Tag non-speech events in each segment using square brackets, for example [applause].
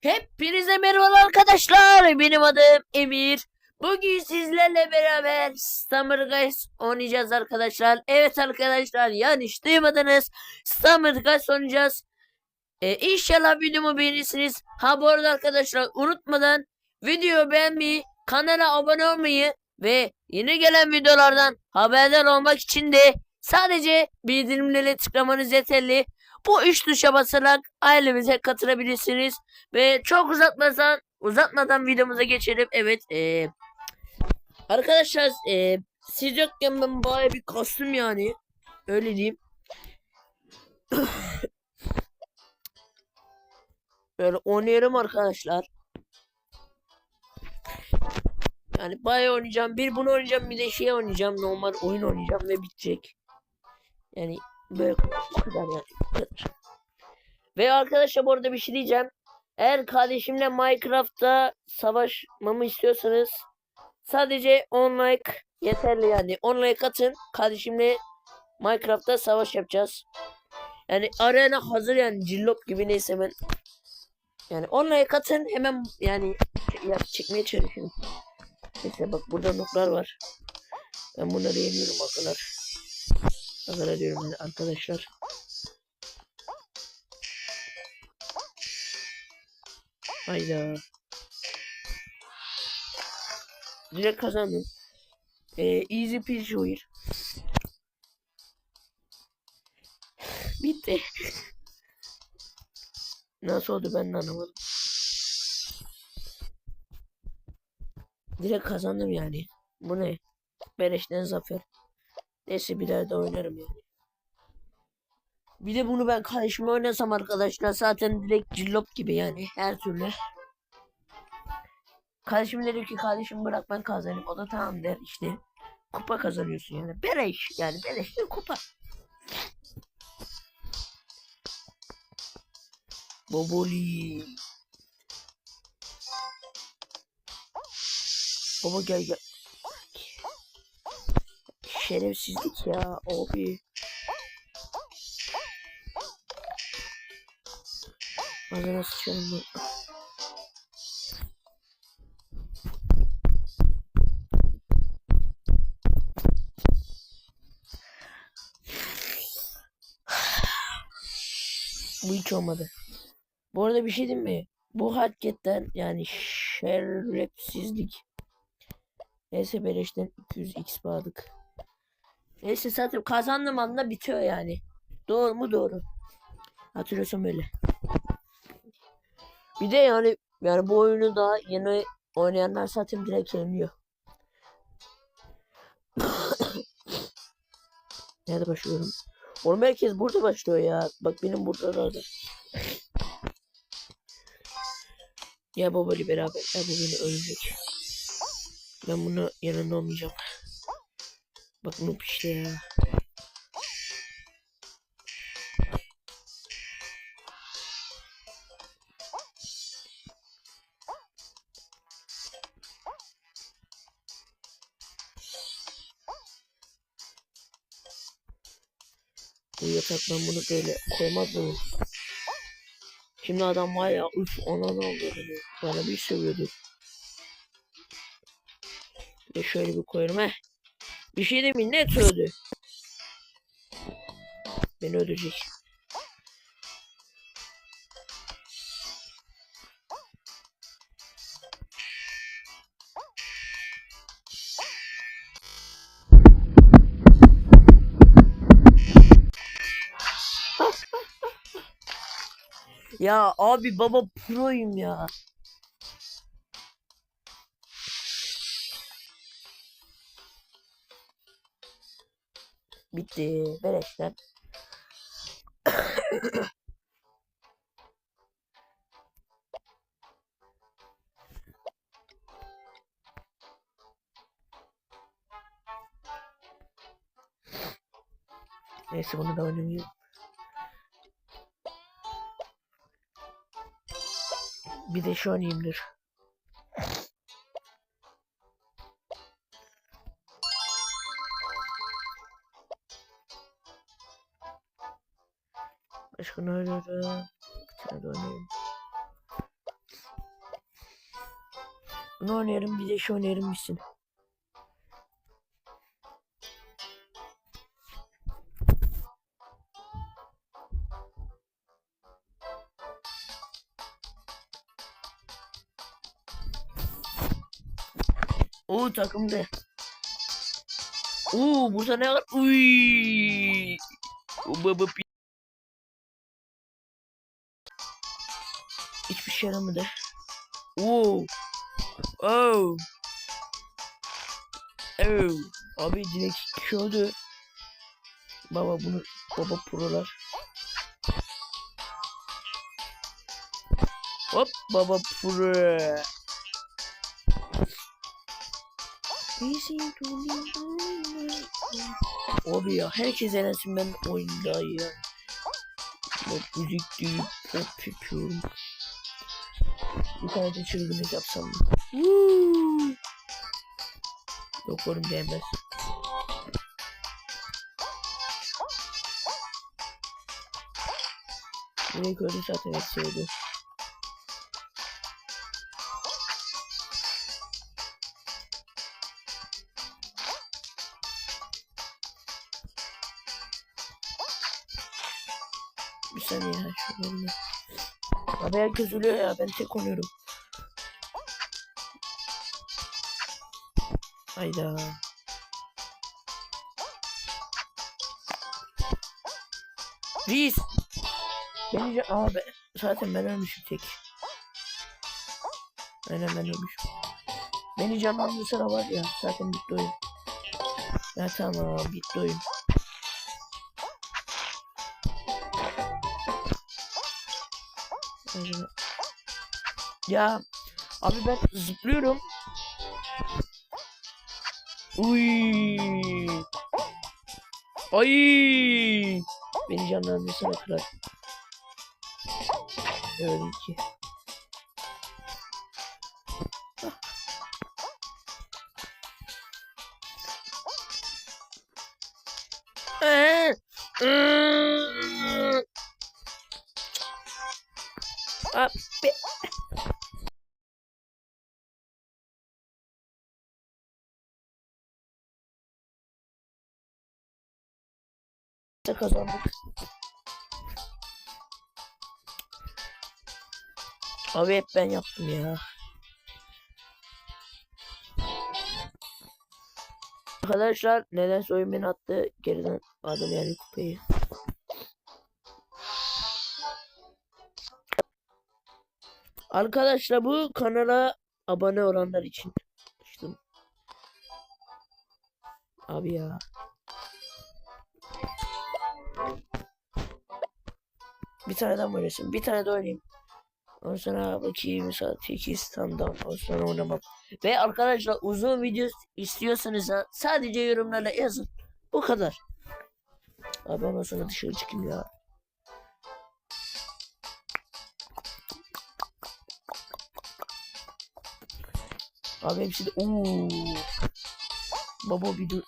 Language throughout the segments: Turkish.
Hepinize merhaba arkadaşlar. Benim adım Emir. Bugün sizlerle beraber Summer Guys oynayacağız arkadaşlar. Evet arkadaşlar yanlış duymadınız. Summer Guys oynayacağız. Ee, inşallah videomu beğenirsiniz. Ha bu arada arkadaşlar unutmadan videoyu beğenmeyi, kanala abone olmayı ve yeni gelen videolardan haberdar olmak için de sadece bildirimleri tıklamanız yeterli. Bu üç tuşa basarak ailemize katılabilirsiniz. Ve çok uzatmadan uzatmadan videomuza geçelim. Evet eee, arkadaşlar eee siz yokken ben baya bir kostüm yani. Öyle diyeyim. [coughs] Böyle oynayalım arkadaşlar. Yani bayağı oynayacağım. Bir bunu oynayacağım bir de şey oynayacağım. Normal oyun oynayacağım ve bitecek. Yani böyle yani. Ve arkadaşlar bu arada bir şey diyeceğim. Eğer kardeşimle Minecraft'ta savaşmamı istiyorsanız sadece 10 like yeterli yani. 10 like atın. Kardeşimle Minecraft'ta savaş yapacağız. Yani arena hazır yani cillop gibi neyse ben. Yani 10 like atın hemen yani ya, çekmeye çalışın. Neyse bak burada noklar var. Ben bunları yemiyorum arkadaşlar. Arkadaşlar diyorum arkadaşlar. Hayda. Direkt kazandım. Ee, easy peasy oyun. Bitti. Nasıl oldu ben de anlamadım. Direkt kazandım yani. Bu ne? Beleşten zafer. Neyse bir daha da oynarım yani. Bir de bunu ben kardeşimle oynasam arkadaşlar zaten direkt cillop gibi yani her türlü. Kardeşim dedi ki kardeşim bırak ben kazanayım. O da tamam der işte. Kupa kazanıyorsun yani. Beleş yani beleş bir kupa. Boboli. Baba gel gel. Şerefsizlik ya abi. Ağzına sıçarım bu. Bu hiç olmadı. Bu arada bir şey diyeyim mi? Bu hakikaten yani şerefsizlik. Neyse beleşten 200x bağladık. Neyse zaten kazandım anda bitiyor yani. Doğru mu doğru. Hatırlıyorsam öyle. Bir de yani yani bu oyunu da yeni oynayanlar zaten direkt yeniliyor. [coughs] Nerede başlıyorum? Oğlum herkes burada başlıyor ya. Bak benim burada da. Ya babayla beraber. Ya bu beni ölecek. Ben bunu yanında olmayacağım. Bak noob işte ya. Bu bunu böyle koymaz mı? Şimdi adam var ya üf ananı alıyordu. Bana bir sövüyordu. Bir de şöyle bir koyarım heh. Bir şey demeyin ne öldü. Beni öldürecek. Ya abi baba proyum ya. Bitti. Beleşler. Neyse bunu da oynamayayım. Bir de şu oynayayım. Oynarım? Bir tane de oynayayım. Ne oynayalım bir de şu oynayalım bitsin. Oo takımda. Oo burada ne var? Uy. Baba yaramadı. Oo. Oh. Oh. Abi direkt oldu. Baba bunu baba prolar. Hop baba pro. Abi ya herkes elensin ben oyunda ya. Bak müzik değil pop yapıyorum. Bir tane de çılgınlık yapsam? Woo! Yok oğlum beğenmez. Direkt öldü zaten öldü. Bir saniye şunları da. Abi herkes ya ben tek oynuyorum. Hayda. Reis. Beni ca- abi zaten ben ölmüşüm tek. Aynen ben ölmüşüm. Beni canlandırsana var ya zaten bitti oyun. Ya tamam bitti oyun. Aynen. Ya abi ben zıplıyorum. Uy. Ay. Beni canlandırsana kral. Öyle ki. Ee, kazandık. Abi hep ben yaptım ya. Arkadaşlar neden oyun beni attı geriden aldım yani kupayı. Arkadaşlar bu kanala abone olanlar için. Abi ya. Bir tane daha oynasın? Bir tane de oynayayım. Ondan sonra bakayım saat 8 tamam ondan sonra oynamam. Ve arkadaşlar uzun video istiyorsanız sadece yorumlara yazın. Bu kadar. Abi ondan sonra dışarı çıkayım ya. Abi hepsi de ooo. Baba bir dur.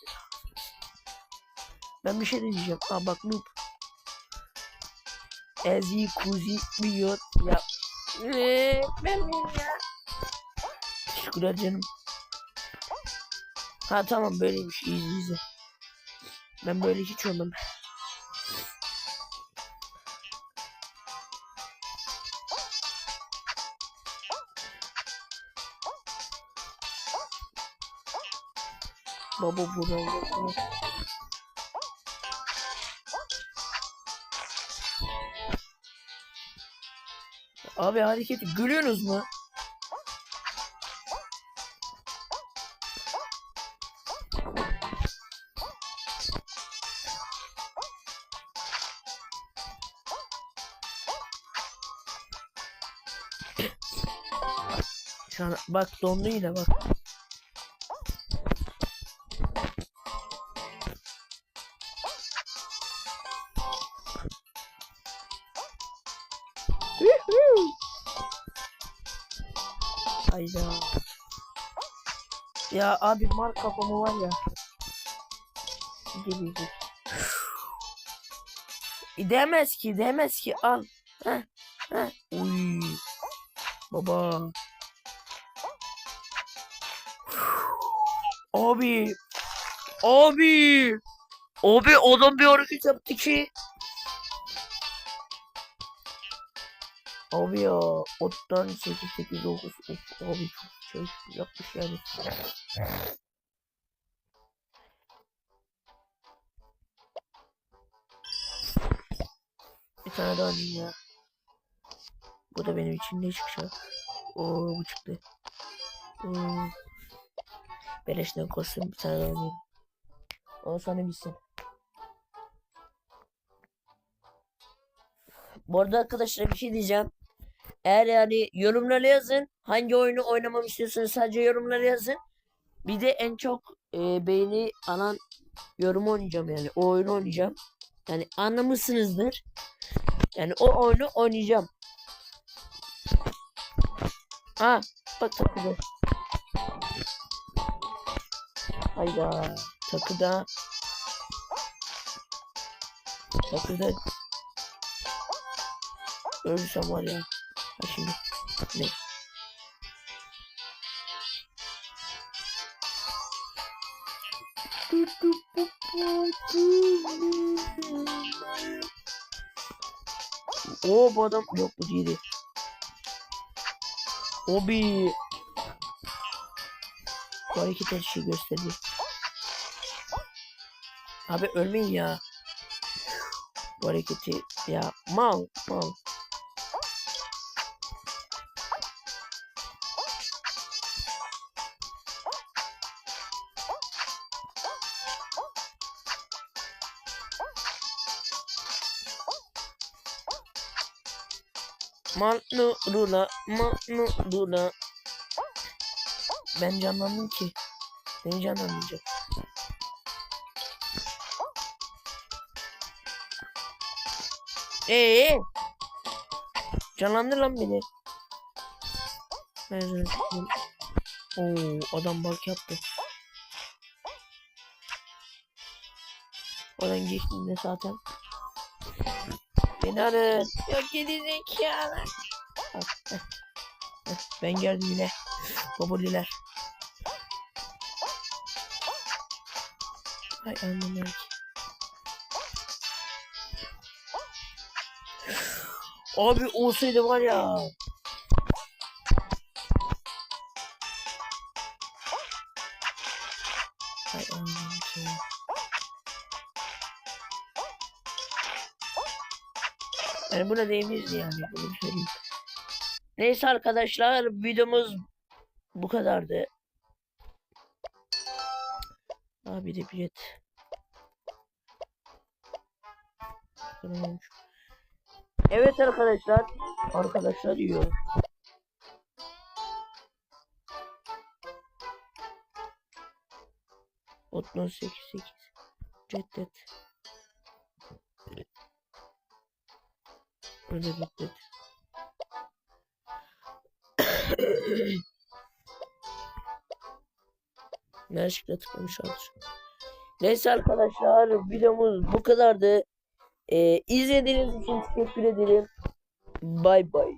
Ben bir şey diyeceğim. Aa bak noob. Ezi kuzi biliyor ya. Eee ben ya? Teşekkürler canım. Ha tamam böyleymiş iyi izle. Ben böyle hiç olmam. Baba buraya. Abi hareketi görüyorsunuz mu? Şu bak dondu yine bak. Ya abi mar kafamı var ya. Gelecek. Demez ki demez ki al. Heh, heh. Uy. Baba. Abi. Abi. Abi adam bir hareket yaptı ki. Abi ya ottan 8 8 9 of, abi çok şey yapmış yani. Bir tane daha alayım ya. Bu da benim için ne çıkacak? Oo bu çıktı. Oo. Beleşten kostüm bir tane daha alayım. O sana bitsin. Bu arada arkadaşlar bir şey diyeceğim. Eğer yani yorumlara yazın. Hangi oyunu oynamamı istiyorsanız sadece yorumlara yazın. Bir de en çok e, beğeni alan yorumu oynayacağım yani. O oyunu oynayacağım. Yani anlamışsınızdır. Yani o oyunu oynayacağım. Ha bak takıda. Hayda takıda. Takıda. Ölürsem var ya. Ha şimdi. Ne? Oo bu adam yok bu değildi. Obi. Bu hareket şeyi gösteriyor. Abi ölmeyin ya. Bu hareketi ya mal mal. Manu Lula, Manu Lula. Ben canlandım ki. Beni canlandıracak. Ee? Canlandır lan beni. Ben Oo, adam bak yaptı. Oradan geçtiğinde zaten. Beni arın. Yok gidecek Ben geldim yine. Babuliler. Ay ki. Abi olsaydı var ya. Yani buna değmez yani bunu söyleyeyim. Neyse arkadaşlar videomuz bu kadardı. Abi de bilet. Evet arkadaşlar. Arkadaşlar diyor. Otno 88 Reddet. Reddet. [coughs] Yanlışlıkla tıklamışlardır. Neyse arkadaşlar videomuz bu kadardı. Ee, izlediğiniz için teşekkür ederim. Bay bay.